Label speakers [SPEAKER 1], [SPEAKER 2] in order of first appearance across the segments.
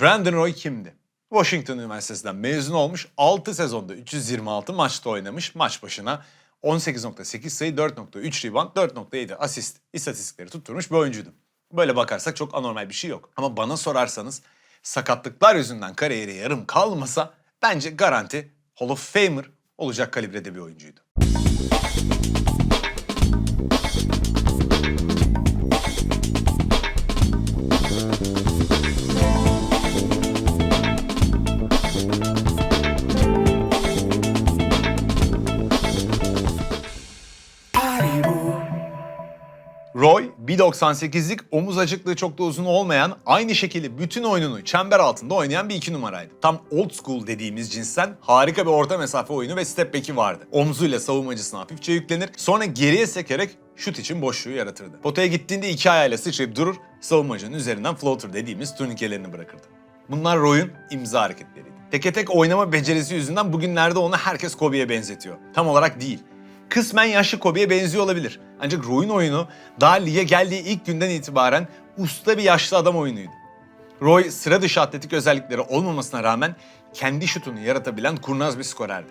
[SPEAKER 1] Brandon Roy kimdi? Washington Üniversitesi'nden mezun olmuş, 6 sezonda 326 maçta oynamış, maç başına 18.8 sayı, 4.3 rebound, 4.7 asist istatistikleri tutturmuş bir oyuncuydu. Böyle bakarsak çok anormal bir şey yok. Ama bana sorarsanız sakatlıklar yüzünden kariyeri yarım kalmasa bence garanti Hall of Famer olacak kalibrede bir oyuncuydu. Roy 1.98'lik omuz açıklığı çok da uzun olmayan aynı şekilde bütün oyununu çember altında oynayan bir iki numaraydı. Tam old school dediğimiz cinsten harika bir orta mesafe oyunu ve step back'i vardı. Omzuyla savunmacısına hafifçe yüklenir sonra geriye sekerek şut için boşluğu yaratırdı. Potaya gittiğinde iki ayağıyla sıçrayıp durur savunmacının üzerinden floater dediğimiz turnikelerini bırakırdı. Bunlar Roy'un imza hareketleriydi. Teke tek oynama becerisi yüzünden bugünlerde onu herkes Kobe'ye benzetiyor. Tam olarak değil kısmen yaşlı Kobe'ye benziyor olabilir. Ancak Roy'un oyunu daha lige geldiği ilk günden itibaren usta bir yaşlı adam oyunuydu. Roy sıra dışı atletik özellikleri olmamasına rağmen kendi şutunu yaratabilen kurnaz bir skorerdi.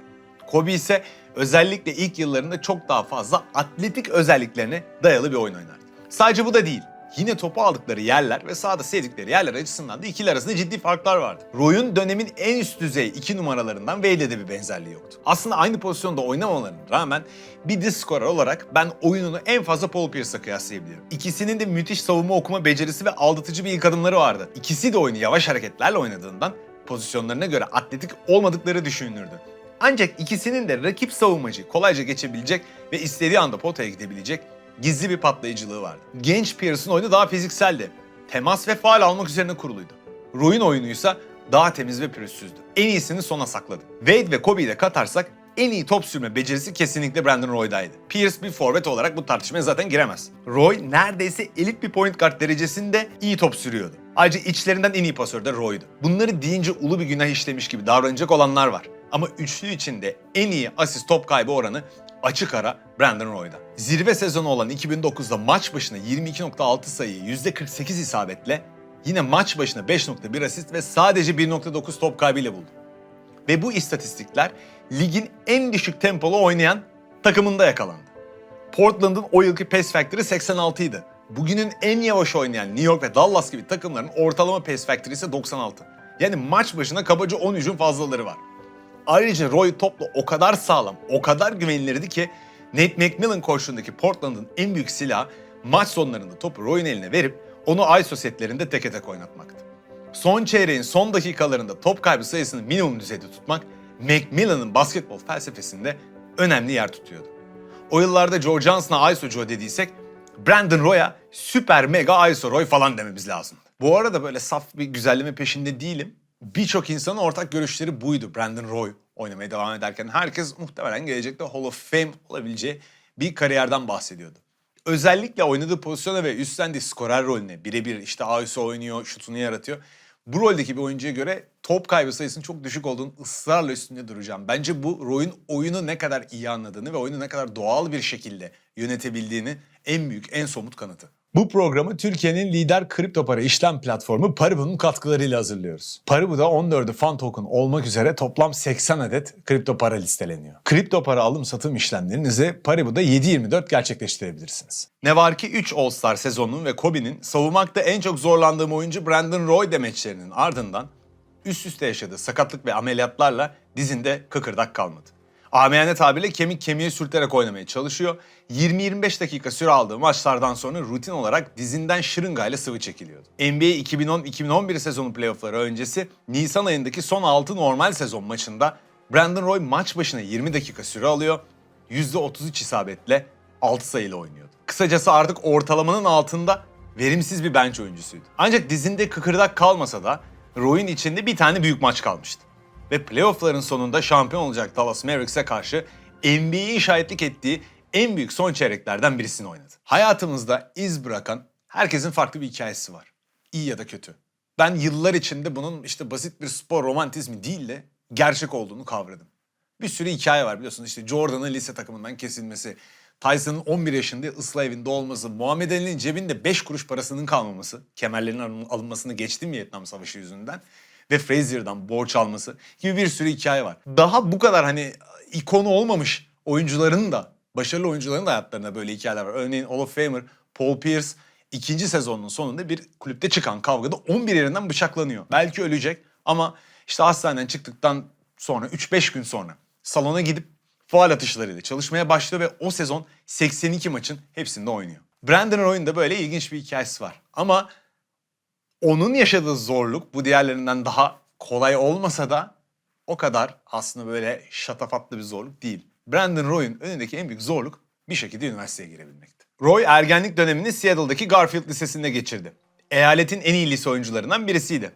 [SPEAKER 1] Kobe ise özellikle ilk yıllarında çok daha fazla atletik özelliklerine dayalı bir oyun oynardı. Sadece bu da değil. Yine topu aldıkları yerler ve sahada sevdikleri yerler açısından da ikili arasında ciddi farklar vardı. Roy'un dönemin en üst düzey iki numaralarından Wade'le de bir benzerliği yoktu. Aslında aynı pozisyonda oynamalarına rağmen bir disk olarak ben oyununu en fazla Paul Pierce'la kıyaslayabiliyorum. İkisinin de müthiş savunma okuma becerisi ve aldatıcı bir ilk adımları vardı. İkisi de oyunu yavaş hareketlerle oynadığından pozisyonlarına göre atletik olmadıkları düşünülürdü. Ancak ikisinin de rakip savunmacı kolayca geçebilecek ve istediği anda potaya gidebilecek gizli bir patlayıcılığı vardı. Genç Pierce'ın oyunu daha fizikseldi. Temas ve faal almak üzerine kuruluydu. Roy'un oyunuysa daha temiz ve pürüzsüzdü. En iyisini sona sakladı. Wade ve Kobe'yi de katarsak en iyi top sürme becerisi kesinlikle Brandon Roy'daydı. Pierce bir forvet olarak bu tartışmaya zaten giremez. Roy neredeyse elit bir point guard derecesinde iyi top sürüyordu. Ayrıca içlerinden en iyi pasör de Roy'du. Bunları deyince ulu bir günah işlemiş gibi davranacak olanlar var. Ama üçlü içinde en iyi asist top kaybı oranı açık ara Brandon Roy'da. Zirve sezonu olan 2009'da maç başına 22.6 sayıyı %48 isabetle yine maç başına 5.1 asist ve sadece 1.9 top kaybıyla buldu. Ve bu istatistikler ligin en düşük tempolu oynayan takımında yakalandı. Portland'ın o yılki pace factor'ı 86 idi. Bugünün en yavaş oynayan New York ve Dallas gibi takımların ortalama pace factor'ı ise 96. Yani maç başına kabaca 10 hücum fazlaları var. Ayrıca Roy topla o kadar sağlam, o kadar güvenilirdi ki Nate McMillan koştuğundaki Portland'ın en büyük silahı maç sonlarında topu Roy'un eline verip onu ISO setlerinde teke tek oynatmaktı. Son çeyreğin son dakikalarında top kaybı sayısını minimum düzeyde tutmak McMillan'ın basketbol felsefesinde önemli yer tutuyordu. O yıllarda Joe Johnson'a ISO Joe dediysek Brandon Roy'a süper mega ISO Roy falan dememiz lazım. Bu arada böyle saf bir güzelleme peşinde değilim. Birçok insanın ortak görüşleri buydu Brandon Roy oynamaya devam ederken. Herkes muhtemelen gelecekte Hall of Fame olabileceği bir kariyerden bahsediyordu. Özellikle oynadığı pozisyona ve üstlendiği skorer rolüne birebir işte ISO oynuyor, şutunu yaratıyor. Bu roldeki bir oyuncuya göre top kaybı sayısının çok düşük olduğunu ısrarla üstünde duracağım. Bence bu Roy'un oyunu ne kadar iyi anladığını ve oyunu ne kadar doğal bir şekilde yönetebildiğini en büyük, en somut kanıtı. Bu programı Türkiye'nin lider kripto para işlem platformu Paribu'nun katkılarıyla hazırlıyoruz. Paribu'da 14'ü fan token olmak üzere toplam 80 adet kripto para listeleniyor. Kripto para alım satım işlemlerinizi Paribu'da 7/24 gerçekleştirebilirsiniz. Ne var ki 3 All-Star sezonunun ve Kobe'nin savunmakta en çok zorlandığım oyuncu Brandon Roy demeçlerinin ardından üst üste yaşadığı sakatlık ve ameliyatlarla dizinde kıkırdak kalmadı. Amiyane tabirle kemik kemiğe sürterek oynamaya çalışıyor. 20-25 dakika süre aldığı maçlardan sonra rutin olarak dizinden şırıngayla sıvı çekiliyordu. NBA 2010-2011 sezonu playoffları öncesi Nisan ayındaki son 6 normal sezon maçında Brandon Roy maç başına 20 dakika süre alıyor. %33 isabetle 6 sayıyla oynuyordu. Kısacası artık ortalamanın altında verimsiz bir bench oyuncusuydu. Ancak dizinde kıkırdak kalmasa da Roy'un içinde bir tane büyük maç kalmıştı ve playoffların sonunda şampiyon olacak Dallas Mavericks'e karşı NBA'yi şahitlik ettiği en büyük son çeyreklerden birisini oynadı. Hayatımızda iz bırakan herkesin farklı bir hikayesi var. İyi ya da kötü. Ben yıllar içinde bunun işte basit bir spor romantizmi değil de gerçek olduğunu kavradım. Bir sürü hikaye var biliyorsunuz işte Jordan'ın lise takımından kesilmesi, Tyson'ın 11 yaşında ıslah evinde olması, Muhammed Ali'nin cebinde 5 kuruş parasının kalmaması, kemerlerin alın- alınmasını geçtim Vietnam Savaşı yüzünden ve Frazier'dan borç alması gibi bir sürü hikaye var. Daha bu kadar hani ikonu olmamış oyuncuların da, başarılı oyuncuların da hayatlarında böyle hikayeler var. Örneğin Hall of Famer Paul Pierce ikinci sezonun sonunda bir kulüpte çıkan kavgada 11 yerinden bıçaklanıyor. Belki ölecek ama işte hastaneden çıktıktan sonra 3-5 gün sonra salona gidip faal atışlarıyla çalışmaya başlıyor ve o sezon 82 maçın hepsinde oynuyor. Brandon Roy'un da böyle ilginç bir hikayesi var. Ama onun yaşadığı zorluk bu diğerlerinden daha kolay olmasa da o kadar aslında böyle şatafatlı bir zorluk değil. Brandon Roy'un önündeki en büyük zorluk bir şekilde üniversiteye girebilmekti. Roy ergenlik dönemini Seattle'daki Garfield Lisesi'nde geçirdi. Eyaletin en iyi lise oyuncularından birisiydi.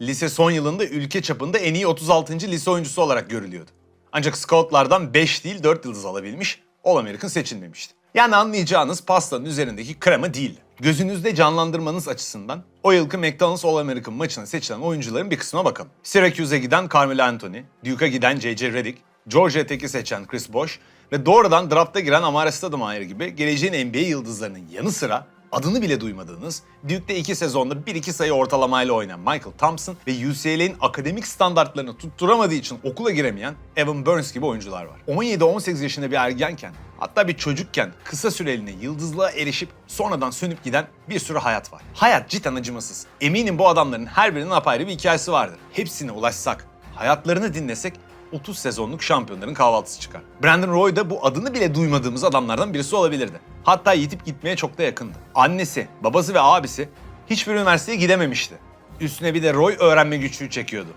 [SPEAKER 1] Lise son yılında ülke çapında en iyi 36. lise oyuncusu olarak görülüyordu. Ancak scoutlardan 5 değil 4 yıldız alabilmiş, All-American seçilmemişti. Yani anlayacağınız pastanın üzerindeki krema değil. Gözünüzde canlandırmanız açısından o yılki McDonald's All-American maçına seçilen oyuncuların bir kısmına bakalım. Syracuse'e giden Carmelo Anthony, Duke'a giden J.J. Redick, Georgia Tech'i seçen Chris Bosh ve doğrudan drafta giren Amare Stoudemire gibi geleceğin NBA yıldızlarının yanı sıra adını bile duymadığınız, Duke'de iki sezonda 1-2 sayı ortalamayla oynayan Michael Thompson ve UCLA'nin akademik standartlarını tutturamadığı için okula giremeyen Evan Burns gibi oyuncular var. 17-18 yaşında bir ergenken, hatta bir çocukken kısa süreliğine yıldızlığa erişip sonradan sönüp giden bir sürü hayat var. Hayat cidden acımasız. Eminim bu adamların her birinin apayrı bir hikayesi vardır. Hepsine ulaşsak, hayatlarını dinlesek 30 sezonluk şampiyonların kahvaltısı çıkar. Brandon Roy da bu adını bile duymadığımız adamlardan birisi olabilirdi. Hatta yitip gitmeye çok da yakındı. Annesi, babası ve abisi hiçbir üniversiteye gidememişti. Üstüne bir de Roy öğrenme güçlüğü çekiyordu.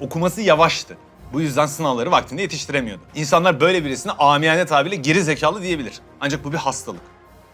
[SPEAKER 1] Okuması yavaştı. Bu yüzden sınavları vaktinde yetiştiremiyordu. İnsanlar böyle birisine amiyane tabirle geri zekalı diyebilir. Ancak bu bir hastalık.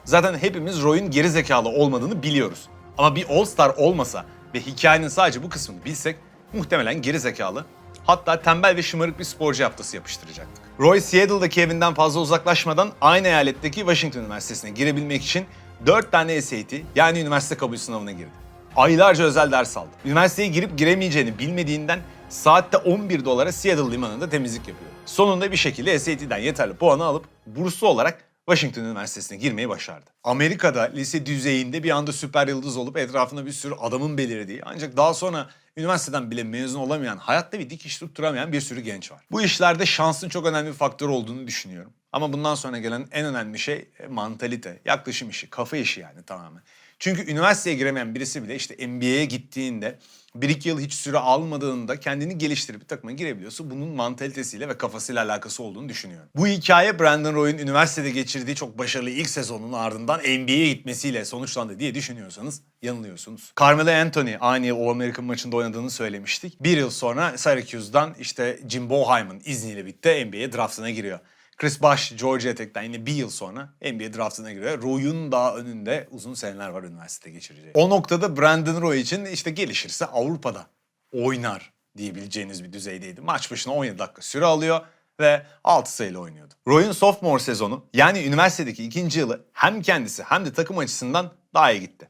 [SPEAKER 1] Zaten hepimiz Roy'un geri zekalı olmadığını biliyoruz. Ama bir All-Star olmasa ve hikayenin sadece bu kısmını bilsek muhtemelen geri zekalı hatta tembel ve şımarık bir sporcu haftası yapıştıracaktık. Roy Seattle'daki evinden fazla uzaklaşmadan aynı eyaletteki Washington Üniversitesi'ne girebilmek için 4 tane SAT yani üniversite kabul sınavına girdi. Aylarca özel ders aldı. Üniversiteye girip giremeyeceğini bilmediğinden saatte 11 dolara Seattle limanında temizlik yapıyor. Sonunda bir şekilde SAT'den yeterli puanı alıp burslu olarak Washington Üniversitesi'ne girmeyi başardı. Amerika'da lise düzeyinde bir anda süper yıldız olup etrafında bir sürü adamın belirlediği ancak daha sonra üniversiteden bile mezun olamayan, hayatta bir dikiş tutturamayan bir sürü genç var. Bu işlerde şansın çok önemli bir faktör olduğunu düşünüyorum. Ama bundan sonra gelen en önemli şey e, mantalite, yaklaşım işi, kafa işi yani tamamen. Çünkü üniversiteye giremeyen birisi bile işte NBA'ye gittiğinde bir iki yıl hiç süre almadığında kendini geliştirip bir takıma girebiliyorsa bunun mantalitesiyle ve kafasıyla alakası olduğunu düşünüyorum. Bu hikaye Brandon Roy'un üniversitede geçirdiği çok başarılı ilk sezonun ardından NBA'ye gitmesiyle sonuçlandı diye düşünüyorsanız yanılıyorsunuz. Carmelo Anthony aynı yıl All-American maçında oynadığını söylemiştik. Bir yıl sonra Syracuse'dan işte Jim Boeheim'ın izniyle birlikte NBA draftına giriyor. Chris Bosh, Georgia Tech'ten yine bir yıl sonra NBA draftına giriyor. Roy'un daha önünde uzun seneler var üniversite geçireceği. O noktada Brandon Roy için işte gelişirse Avrupa'da oynar diyebileceğiniz bir düzeydeydi. Maç başına 17 dakika süre alıyor ve 6 sayıyla oynuyordu. Roy'un sophomore sezonu yani üniversitedeki ikinci yılı hem kendisi hem de takım açısından daha iyi gitti.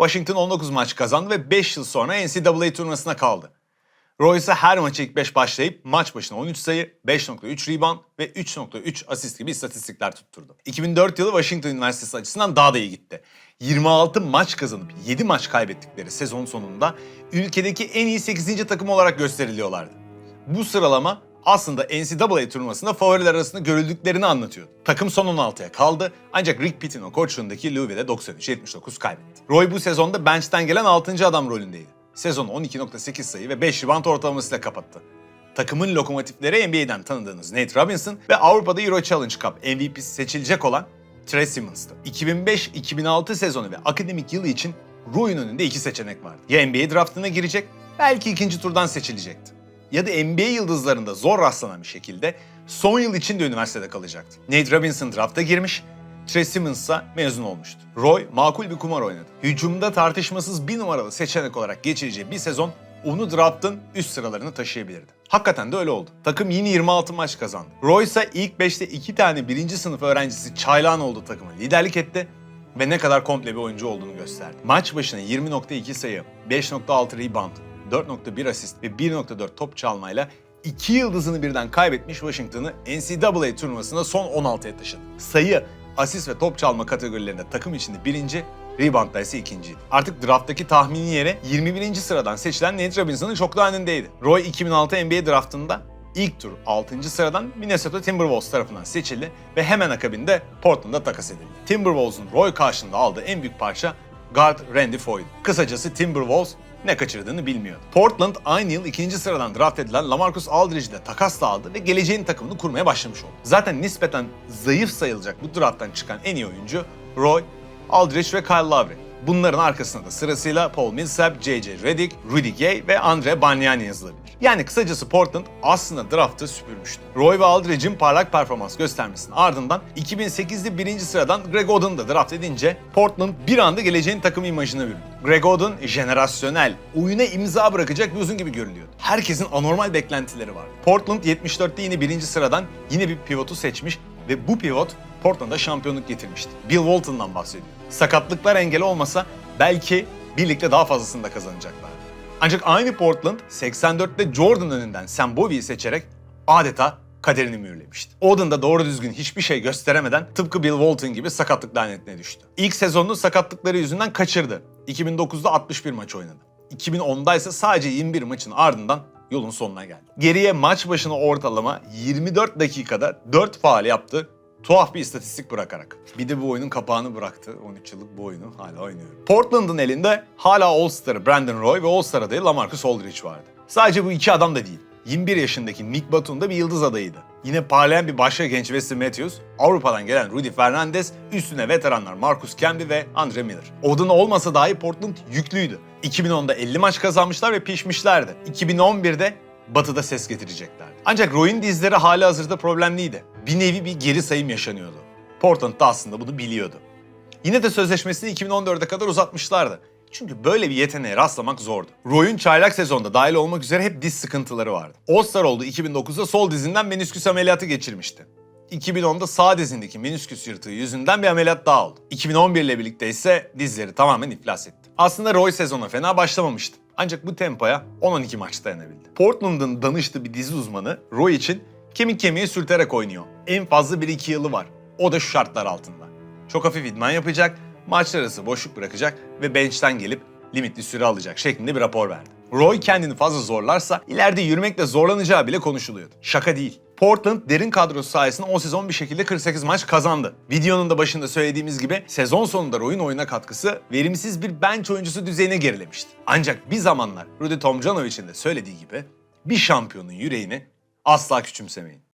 [SPEAKER 1] Washington 19 maç kazandı ve 5 yıl sonra NCAA turnuvasına kaldı. Roy ise her maçı ilk 5 başlayıp maç başına 13 sayı, 5.3 rebound ve 3.3 asist gibi istatistikler tutturdu. 2004 yılı Washington Üniversitesi açısından daha da iyi gitti. 26 maç kazanıp 7 maç kaybettikleri sezon sonunda ülkedeki en iyi 8. takım olarak gösteriliyorlardı. Bu sıralama aslında NCAA turnuvasında favoriler arasında görüldüklerini anlatıyordu. Takım son 16'ya kaldı ancak Rick Pitino koçluğundaki Louisville'de 93-79 kaybetti. Roy bu sezonda bench'ten gelen 6. adam rolündeydi. Sezonu 12.8 sayı ve 5 rebound ortalamasıyla kapattı. Takımın lokomotifleri NBA'den tanıdığınız Nate Robinson ve Avrupa'da Euro Challenge Cup MVP'si seçilecek olan Trey Simmons'tı. 2005-2006 sezonu ve akademik yılı için Roy'un önünde iki seçenek vardı. Ya NBA draftına girecek, belki ikinci turdan seçilecekti. Ya da NBA yıldızlarında zor rastlanan bir şekilde son yıl için de üniversitede kalacaktı. Nate Robinson drafta girmiş, Trey mezun olmuştu. Roy makul bir kumar oynadı. Hücumda tartışmasız bir numaralı seçenek olarak geçireceği bir sezon onu draftın üst sıralarını taşıyabilirdi. Hakikaten de öyle oldu. Takım yine 26 maç kazandı. Roy ise ilk 5'te 2 tane birinci sınıf öğrencisi çaylağın olduğu takıma liderlik etti ve ne kadar komple bir oyuncu olduğunu gösterdi. Maç başına 20.2 sayı, 5.6 rebound, 4.1 asist ve 1.4 top çalmayla iki yıldızını birden kaybetmiş Washington'ı NCAA turnuvasında son 16'ya taşıdı. Sayı, asist ve top çalma kategorilerinde takım içinde birinci, reboundda ise ikinciydi. Artık drafttaki tahmini yere 21. sıradan seçilen Nate Robinson'ın çok daha önündeydi. Roy 2006 NBA draftında ilk tur 6. sıradan Minnesota Timberwolves tarafından seçildi ve hemen akabinde Portland'a takas edildi. Timberwolves'un Roy karşılığında aldığı en büyük parça guard Randy Foy'du. Kısacası Timberwolves ne kaçırdığını bilmiyordu. Portland aynı yıl ikinci sıradan draft edilen LaMarcus Aldridge'i de takasla aldı ve geleceğin takımını kurmaya başlamış oldu. Zaten nispeten zayıf sayılacak bu drafttan çıkan en iyi oyuncu Roy, Aldridge ve Kyle Lowry. Bunların arkasında da sırasıyla Paul Millsap, J.J. Redick, Rudy Gay ve Andre Banyani yazılabilir. Yani kısacası Portland aslında draftı süpürmüştü. Roy ve Aldridge'in parlak performans göstermesinin ardından 2008'de birinci sıradan Greg Oden'ı da draft edince Portland bir anda geleceğin takım imajına büründü. Greg Oden jenerasyonel, oyuna imza bırakacak bir uzun gibi görünüyordu. Herkesin anormal beklentileri vardı. Portland 74'te yine birinci sıradan yine bir pivotu seçmiş ve bu pivot Portland'a şampiyonluk getirmişti. Bill Walton'dan bahsediyor. Sakatlıklar engel olmasa belki birlikte daha fazlasını da kazanacaklardı. Ancak aynı Portland 84'te Jordan önünden Sam Bowie'yi seçerek adeta kaderini mühürlemişti. Oden da doğru düzgün hiçbir şey gösteremeden tıpkı Bill Walton gibi sakatlık lanetine düştü. İlk sezonunu sakatlıkları yüzünden kaçırdı. 2009'da 61 maç oynadı. 2010'da ise sadece 21 maçın ardından yolun sonuna geldi. Geriye maç başına ortalama 24 dakikada 4 faal yaptı tuhaf bir istatistik bırakarak. Bir de bu oyunun kapağını bıraktı. 13 yıllık bu oyunu hala oynuyor. Portland'ın elinde hala All-Star'ı Brandon Roy ve All-Star adayı LaMarcus Aldridge vardı. Sadece bu iki adam da değil. 21 yaşındaki Nick Batum da bir yıldız adayıydı. Yine parlayan bir başka genç Wesley Matthews, Avrupa'dan gelen Rudy Fernandez, üstüne veteranlar Marcus Camby ve Andre Miller. Oden olmasa dahi Portland yüklüydü. 2010'da 50 maç kazanmışlar ve pişmişlerdi. 2011'de Batı'da ses getireceklerdi. Ancak Roy'un dizleri hali hazırda problemliydi. Bir nevi bir geri sayım yaşanıyordu. Portland da aslında bunu biliyordu. Yine de sözleşmesini 2014'e kadar uzatmışlardı. Çünkü böyle bir yeteneğe rastlamak zordu. Roy'un çaylak sezonda dahil olmak üzere hep diz sıkıntıları vardı. All-Star oldu 2009'da sol dizinden menisküs ameliyatı geçirmişti. 2010'da sağ dizindeki menisküs yırtığı yüzünden bir ameliyat daha oldu. 2011 ile birlikte ise dizleri tamamen iflas etti. Aslında Roy sezona fena başlamamıştı. Ancak bu tempoya 10-12 maç dayanabildi. Portland'ın danıştığı bir dizi uzmanı Roy için kemik kemiğe sürterek oynuyor. En fazla 1-2 yılı var. O da şu şartlar altında. Çok hafif idman yapacak, maçlar arası boşluk bırakacak ve bench'ten gelip limitli süre alacak şeklinde bir rapor verdi. Roy kendini fazla zorlarsa ileride yürümekle zorlanacağı bile konuşuluyordu. Şaka değil. Portland derin kadrosu sayesinde o sezon bir şekilde 48 maç kazandı. Videonun da başında söylediğimiz gibi sezon sonunda Roy'un oyuna katkısı verimsiz bir bench oyuncusu düzeyine gerilemişti. Ancak bir zamanlar Rudy Tomjanovic'in de söylediği gibi bir şampiyonun yüreğini asla küçümsemeyin.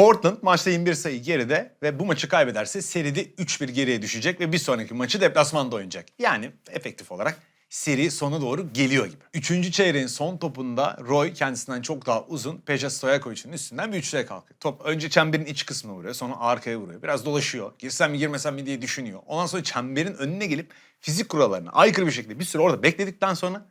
[SPEAKER 1] Portland maçta 21 sayı geride ve bu maçı kaybederse seride 3-1 geriye düşecek ve bir sonraki maçı deplasmanda oynayacak. Yani efektif olarak seri sona doğru geliyor gibi. Üçüncü çeyreğin son topunda Roy kendisinden çok daha uzun Peja Stojakovic'in üstünden bir üçlüye kalkıyor. Top önce çemberin iç kısmına vuruyor sonra arkaya vuruyor. Biraz dolaşıyor. Girsem mi girmesem mi diye düşünüyor. Ondan sonra çemberin önüne gelip fizik kurallarına aykırı bir şekilde bir süre orada bekledikten sonra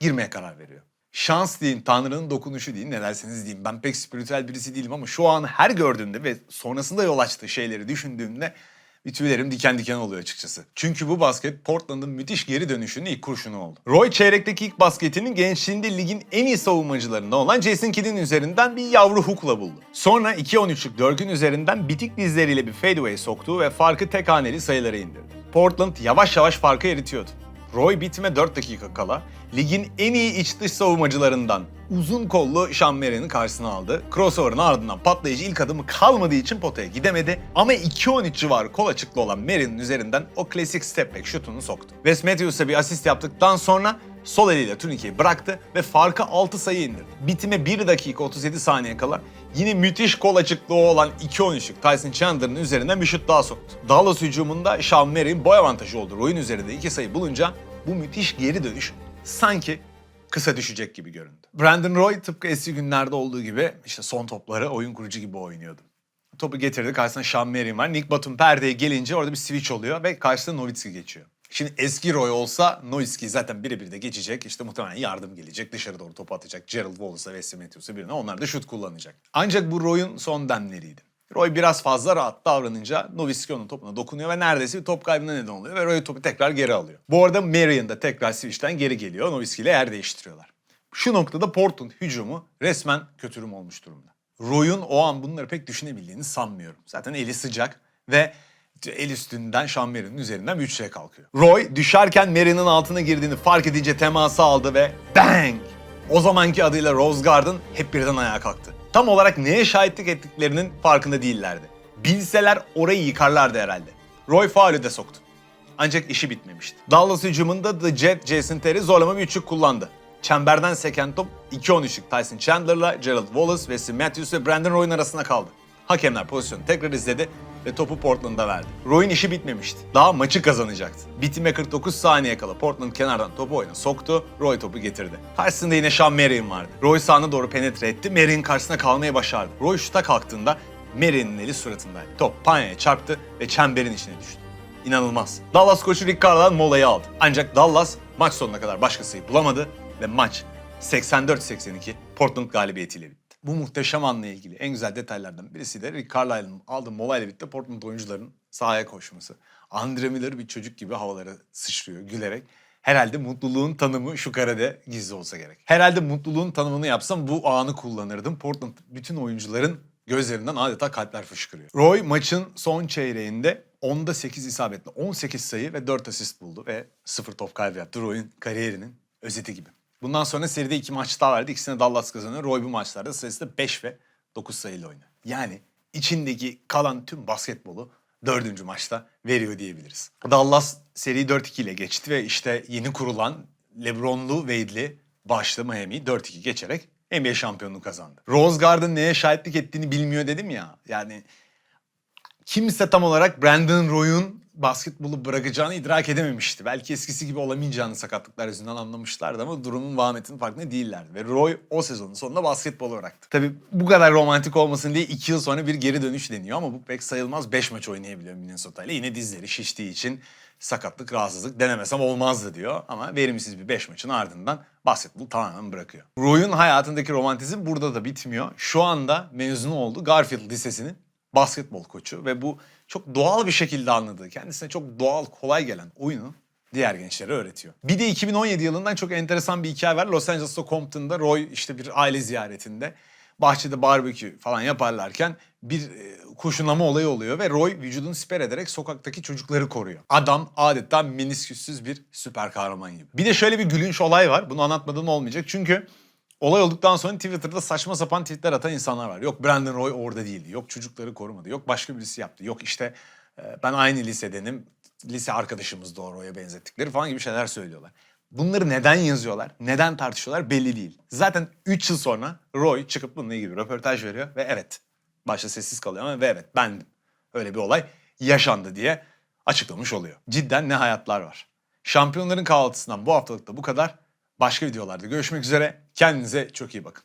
[SPEAKER 1] girmeye karar veriyor. Şans deyin, Tanrı'nın dokunuşu deyin, ne derseniz deyin. Ben pek spiritüel birisi değilim ama şu an her gördüğümde ve sonrasında yol açtığı şeyleri düşündüğümde bir tüylerim diken diken oluyor açıkçası. Çünkü bu basket Portland'ın müthiş geri dönüşünün ilk kurşunu oldu. Roy çeyrekteki ilk basketini gençliğinde ligin en iyi savunmacılarından olan Jason Kidd'in üzerinden bir yavru hookla buldu. Sonra 2-13'lük Dirk'ün üzerinden bitik dizleriyle bir fadeaway soktu ve farkı tek haneli sayılara indirdi. Portland yavaş yavaş farkı eritiyordu. Roy bitime 4 dakika kala ligin en iyi iç dış savunmacılarından uzun kollu Marian'ın karşısına aldı. Crossover'ın ardından patlayıcı ilk adımı kalmadığı için potaya gidemedi ama 2-13 civarı kol açıklı olan Marian'ın üzerinden o klasik step back şutunu soktu. Wes Matthews'a bir asist yaptıktan sonra sol eliyle turnikeyi bıraktı ve farkı 6 sayı indirdi. Bitime 1 dakika 37 saniye kala yine müthiş kol açıklığı olan 2-13'lük Tyson Chandler'ın üzerinden bir şut daha soktu. Dallas hücumunda Sean Marion boy avantajı oldu. Roy'un üzerinde 2 sayı bulunca bu müthiş geri dönüş sanki kısa düşecek gibi göründü. Brandon Roy tıpkı eski günlerde olduğu gibi işte son topları oyun kurucu gibi oynuyordu. Topu getirdi karşısına Sean var. Nick Batum perdeye gelince orada bir switch oluyor ve karşısına Nowitzki geçiyor. Şimdi eski Roy olsa Nowitzki zaten birebir de geçecek. İşte muhtemelen yardım gelecek. Dışarı doğru topu atacak. Gerald Wallace'a Steve Matthews'a birine. Onlar da şut kullanacak. Ancak bu Roy'un son demleriydi. Roy biraz fazla rahat davranınca Nowitzki onun topuna dokunuyor ve neredeyse bir top kaybına neden oluyor ve Roy topu tekrar geri alıyor. Bu arada Marion da tekrar switch'ten geri geliyor. Nowitzki ile yer değiştiriyorlar. Şu noktada Portland hücumu resmen kötürüm olmuş durumda. Roy'un o an bunları pek düşünebildiğini sanmıyorum. Zaten eli sıcak ve el üstünden Marion'un üzerinden bir üçlüye kalkıyor. Roy düşerken Marion'un altına girdiğini fark edince teması aldı ve bang! O zamanki adıyla Rose Garden hep birden ayağa kalktı. Tam olarak neye şahitlik ettiklerinin farkında değillerdi. Bilseler orayı yıkarlardı herhalde. Roy faulü de soktu. Ancak işi bitmemişti. Dallas hücumunda The Jet Jason Terry zorlama bir üçlük kullandı. Çemberden seken top 2-13'lük Tyson Chandler'la Gerald Wallace, Wesley Matthews ve Brandon Roy'un arasında kaldı. Hakemler pozisyonu tekrar izledi ve topu Portland'a verdi. Roy'un işi bitmemişti. Daha maçı kazanacaktı. Bitime 49 saniye kala Portland kenardan topu oyuna soktu, Roy topu getirdi. Karşısında yine Sean Marion vardı. Roy sahne doğru penetre etti, Marion karşısına kalmayı başardı. Roy şuta kalktığında Marion'un eli suratındaydı. Top panyaya çarptı ve çemberin içine düştü. İnanılmaz. Dallas koçu Rick Carlisle molayı aldı. Ancak Dallas maç sonuna kadar başka sayı bulamadı ve maç 84-82 Portland galibiyetiyle bitti. Bu muhteşem anla ilgili en güzel detaylardan birisi de Rick Carlisle'ın aldığı molayla birlikte Portland oyuncuların sahaya koşması. Andre Miller bir çocuk gibi havalara sıçrıyor gülerek. Herhalde mutluluğun tanımı şu karede gizli olsa gerek. Herhalde mutluluğun tanımını yapsam bu anı kullanırdım. Portland bütün oyuncuların gözlerinden adeta kalpler fışkırıyor. Roy maçın son çeyreğinde 10'da 8 isabetle 18 sayı ve 4 asist buldu ve 0 top kaybı yaptı. Roy'un kariyerinin özeti gibi. Bundan sonra seride iki maç daha verdi. İkisini Dallas kazanıyor. Roy bu maçlarda sayısı 5 ve 9 sayıyla oynuyor. Yani içindeki kalan tüm basketbolu dördüncü maçta veriyor diyebiliriz. Dallas seri 4-2 ile geçti ve işte yeni kurulan LeBron'lu Wade'li başlı Miami'yi 4-2 geçerek NBA şampiyonluğu kazandı. Rose Garden neye şahitlik ettiğini bilmiyor dedim ya. Yani kimse tam olarak Brandon Roy'un basketbolu bırakacağını idrak edememişti. Belki eskisi gibi olamayacağını sakatlıklar yüzünden anlamışlardı ama durumun vahametinin farkında değillerdi. Ve Roy o sezonun sonunda basketbolu bıraktı. Tabii bu kadar romantik olmasın diye 2 yıl sonra bir geri dönüş deniyor ama bu pek sayılmaz. 5 maç oynayabiliyor Minnesota ile. Yine dizleri şiştiği için sakatlık, rahatsızlık denemesem olmazdı diyor. Ama verimsiz bir 5 maçın ardından basketbolu tamamen bırakıyor. Roy'un hayatındaki romantizm burada da bitmiyor. Şu anda mezun oldu Garfield Lisesi'nin basketbol koçu ve bu çok doğal bir şekilde anladığı, kendisine çok doğal, kolay gelen oyunu diğer gençlere öğretiyor. Bir de 2017 yılından çok enteresan bir hikaye var. Los Angeles'ta Compton'da Roy işte bir aile ziyaretinde bahçede barbekü falan yaparlarken bir e, kurşunlama olayı oluyor ve Roy vücudunu siper ederek sokaktaki çocukları koruyor. Adam adeta menisküssüz bir süper kahraman gibi. Bir de şöyle bir gülünç olay var. Bunu anlatmadan olmayacak. Çünkü Olay olduktan sonra Twitter'da saçma sapan tweetler atan insanlar var. Yok Brandon Roy orada değildi. Yok çocukları korumadı. Yok başka birisi yaptı. Yok işte e, ben aynı lisedenim. Lise arkadaşımız da o Roy'a benzettikleri falan gibi şeyler söylüyorlar. Bunları neden yazıyorlar, neden tartışıyorlar belli değil. Zaten 3 yıl sonra Roy çıkıp bununla ilgili bir röportaj veriyor ve evet Başta sessiz kalıyor ama ve evet bendim. Öyle bir olay yaşandı diye açıklamış oluyor. Cidden ne hayatlar var. Şampiyonların kahvaltısından bu haftalıkta bu kadar. Başka videolarda görüşmek üzere. Kendinize çok iyi bakın.